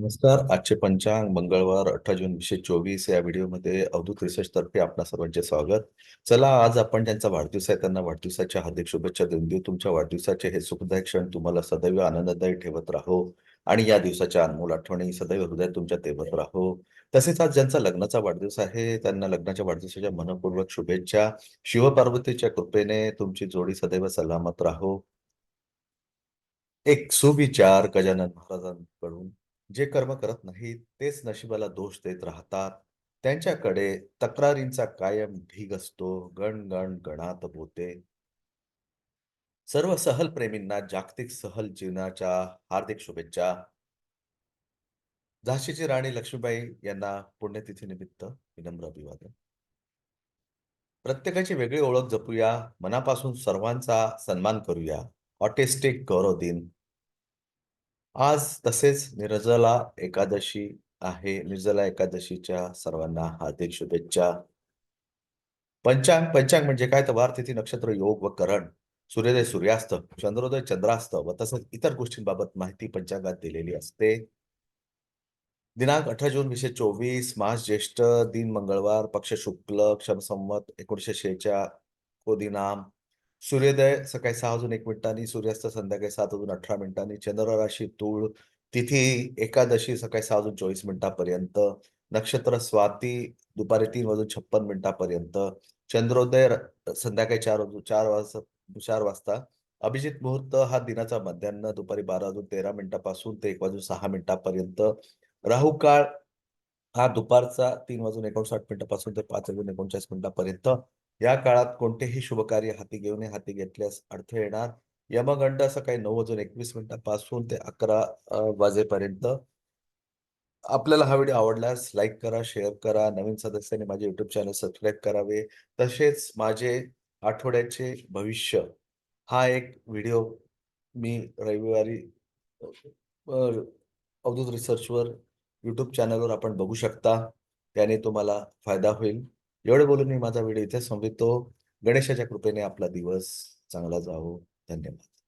नमस्कार. आजचे पंचांग मंगळवार अठरा जून वीसशे चोवीस या व्हिडिओमध्ये अवधूत रिसर्च तर्फे आपणा सर्वांचे स्वागत. चला आज आपण त्यांचा वाढदिवस आहे. त्यांना वाढदिवसाच्या हार्दिक शुभेच्छा देऊन देऊ. तुमच्या वाढदिवसाचे हे सुखदायक क्षण तुम्हाला सदैव आनंददायी ठेवत राहो आणि या दिवसाच्या अनमोल आठवणी सदैव हृदय तुमच्या तेवत राहो. तसेच आज ज्यांचा लग्नाचा वाढदिवस आहे त्यांना लग्नाच्या वाढदिवसाच्या मनपूर्वक शुभेच्छा. शिवपार्वतीच्या कृपेने तुमची जोडी सदैव सलामत राहो. एक सुविचार गजानन महाराजांकडून जे कर्म करत नाहीत तेच नशिबाला दोष देत राहतात. त्यांच्याकडे तक्रारींचा कायम ढीग असतो गण गण गणात बोते सर्व सहल प्रेमींना जागतिक सहल जीवनाच्या हार्दिक शुभेच्छा. झाशीची राणी लक्ष्मीबाई यांना पुण्यतिथीनिमित्त विनम्र अभिवादन. प्रत्येकाची वेगळी ओळख जपूया मनापासून सर्वांचा सन्मान करूया. ऑटिस्टिक गौरव दिन. आज तसेच निर्जला एकादशी आहे. निर्जला एकादशीच्या सर्वांना हार्दिक शुभेच्छा. पंचांग पंचांग म्हणजे काय? तर वार तिथी नक्षत्र योग व करण. सूर्योदय सूर्यास्त चंद्रोदय चंद्रास्त व तसंच इतर गोष्टींबाबत माहिती पंचांगात दिलेली असते. दिनांक अठरा जून वीसशे चोवीस मास ज्येष्ठ दिन मंगळवार पक्ष शुक्ल क्षमसंमत एकोणीसशे शेच्या कोदिनाम सूर्योदय सकाळी सहा वाजून एक मिनिटांनी सूर्यास्त संध्याकाळी सात वाजून अठरा मिनिटांनी चंद्र राशी तूळ तिथी एकादशी सकाळी सहा वाजून चोवीस मिनिटापर्यंत नक्षत्र स्वाती दुपारी तीन वाजून छप्पन मिनिटापर्यंत चंद्रोदय संध्याकाळी चार वाजून चार वाजता चार वाजता अभिजित मुहूर्त हा दिनाचा मध्यान्ह दुपारी बारा वाजून तेरा मिनिटापासून ते एक वाजून सहा मिनिटापर्यंत राहू काळ हा दुपारचा तीन वाजून एकोणसाठ मिनिटापासून ते पाच वाजून एकोणचाळीस मिनिटापर्यंत या काळात कोणतेही शुभ कार्य हाती घेऊन हाती घेतल्यास अडथळे येणार. यमगंड सकाळी नऊ वाजून एकवीस मिनिटापासून ते अकरा वाजेपर्यंत. आपल्याला हा व्हिडिओ आवडल्यास लाईक करा शेअर करा. नवीन सदस्यांनी माझे युट्यूब चॅनल सबस्क्राईब करावे. तसेच माझे आठवड्याचे भविष्य. हा एक व्हिडिओ मी रविवारी अवधूत रिसर्चवर युट्यूब चॅनलवर आपण बघू शकता. त्याने तुम्हाला फायदा होईल. एवढे बोलून मी माझा व्हिडिओ इथे संपवितो. गणेशाच्या कृपेने आपला दिवस चांगला जावो. धन्यवाद.